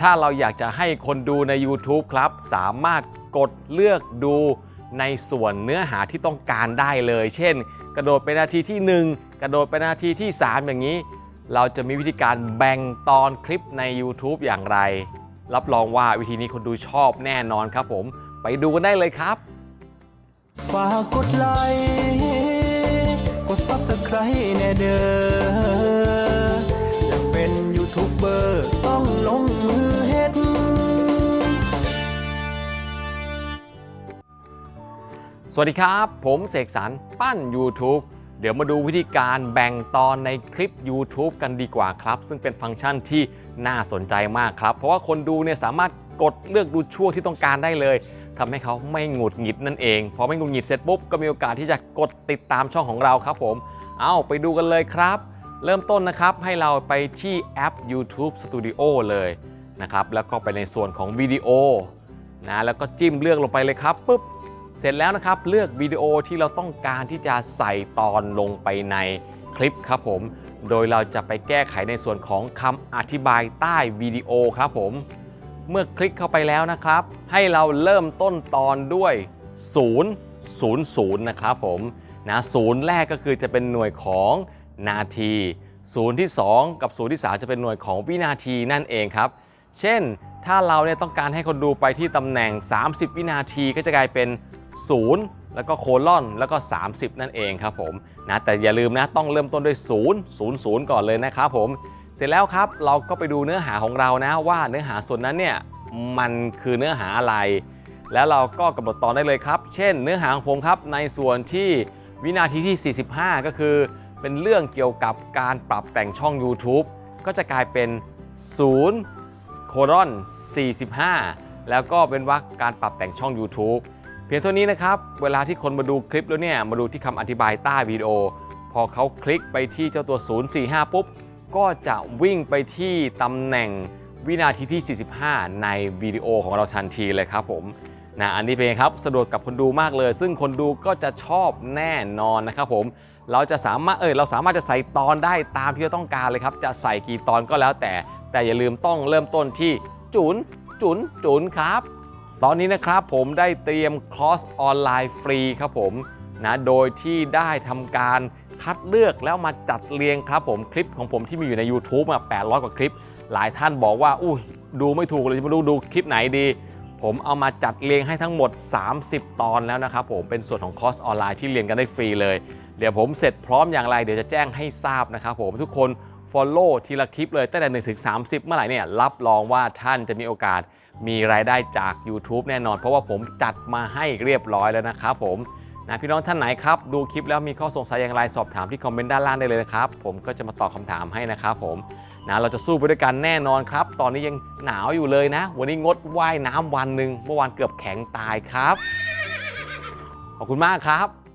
ถ้าเราอยากจะให้คนดูใน YouTube ครับ สามารถกดเลือกดูในส่วนเนื้อหาที่ต้องการได้เลย เช่น กระโดดไปนาทีที่ 1 กระโดดไปนาทีที่ 3 อย่างนี้ เราจะมีวิธีการแบ่งตอนคลิปใน YouTube อย่างไร รับรองว่าวิธีนี้คนดูชอบแน่นอนครับผม ไปดูกันได้เลยครับฝากกดไลค์กดซับสไครต์แน่เด้อ สวัสดีครับ ผมเสกสรรปั้น YouTube เดี๋ยวมาดูวิธีการแบ่งตอนในคลิป YouTube กันดีกว่าครับ ซึ่งเป็นฟังก์ชันที่น่าสนใจมากครับ เพราะว่าคนดูเนี่ยสามารถกดเลือกดูช่วงที่ต้องการได้เลยทำให้เขาไม่หงุดหงิดนั่นเอง พอไม่หงุดหงิดเสร็จปุ๊บก็มีโอกาสที่จะกดติดตามช่องของเราครับผม เอาไปดูกันเลยครับ เริ่มต้นนะครับให้เราไปที่แอป YouTube Studio เลยนะครับแล้วก็ไปในส่วนของวิดีโอนะแล้วก็จิ้มเลือกลงไปเลยครับปุ๊บ เสร็จแล้วนะครับเลือกวิดีโอที่เราต้องการที่จะใส่ตอนลงไปในคลิปครับผม โดยเราจะไปแก้ไขในส่วนของคำอธิบายใต้วิดีโอครับผม เมื่อคลิกเข้าไปแล้วนะครับ ให้เราเริ่มต้นตอนด้วย 0 0 0 นะครับผมนะศูนย์แรกก็คือจะเป็นหน่วยของนาทีศูนย์ที่ 2 กับศูนย์ที่ 3 จะเป็นหน่วยของวินาทีนั่นเองครับ เช่นถ้าเราเนี่ยต้องการให้คนดูไปที่ตำแหน่ง 30 วินาทีก็จะกลายเป็น 0 แล้วก็โคลอนแล้วก็ 30 นั่นเองครับผมนะแต่อย่าลืมนะต้องเริ่มต้นด้วย 0 0 0 ก่อนเลยนะครับผม เสร็จแล้วครับเราก็ไปดูเนื้อหาของเรานะว่าเนื้อหาส่วนนั้นเนี่ยมันคือเนื้อหาอะไร แล้วเราก็กำหนดตอนได้เลยครับ เช่น เนื้อหาของผมครับในส่วนที่วินาทีที่ 45 ก็คือเป็นเรื่องเกี่ยวกับการปรับแต่งช่อง YouTube ก็จะกลายเป็น 0 โครอน45 แล้วก็เป็นวรรคการปรับแต่งช่อง YouTube เพียงเท่านี้นะครับ เวลาที่คนมาดูคลิปแล้วเนี่ยมาดูที่คำอธิบายใต้วิดีโอ พอเขาคลิกไปที่เจ้าตัว 045 ปุ๊บ ก็จะวิ่งไปที่ตำแหน่งวินาทีที่ 45 ในวิดีโอของเราทันทีเลยครับผมนะอันนี้เป็นไงครับสะดวกกับคนดูมากเลย ซึ่งคนดูก็จะชอบแน่นอนนะครับผมเราจะสามารถเออเราสามารถจะใส่ตอนได้ตามที่เราต้องการเลยครับ จะใส่กี่ตอนก็แล้วแต่ แต่อย่าลืมต้องเริ่มต้นที่จุนจุนจุนครับ ตอนนี้นะครับผมได้เตรียมคอร์สออนไลน์ฟรีครับผมนะโดยที่ได้ทำการคัดเลือกแล้วมาจัดเรียงครับผมคลิปของผมที่มีอยู่ใน YouTube มา800 กว่าคลิป หลายท่านบอกว่าอุ้ยดูไม่ถูกเลยจะมาดูดูคลิปไหนดี ผมเอามาจัดเรียงให้ทั้งหมด 30 ตอนแล้วนะครับผมเป็นส่วนของคอร์สออนไลน์ที่เรียนกันได้ฟรีเลย เดี๋ยวผมเสร็จพร้อมอย่างไรเดี๋ยวจะแจ้งให้ทราบนะครับผมทุกคน Follow ทีละคลิปเลยตั้งแต่1ถึง30 เมื่อไหร่เนี่ยรับรองว่าท่านจะมีโอกาสมีรายได้จาก YouTube แน่นอน เพราะว่าผมจัดมาให้เรียบร้อยแล้วนะครับผมนะพี่น้องท่านไหนครับ ดูคลิปแล้วมีข้อสงสัยอย่างไรสอบถามที่คอมเมนต์ด้านล่างได้เลยนะครับ ผมก็จะมาตอบคำถามให้นะครับผมนะเราจะสู้ไปด้วยกันแน่นอนครับ ตอนนี้ยังหนาวอยู่เลยนะ วันนี้งดว่ายน้ำวันหนึ่งเมื่อวานเกือบแข็งตายครับ ขอบคุณมากครับ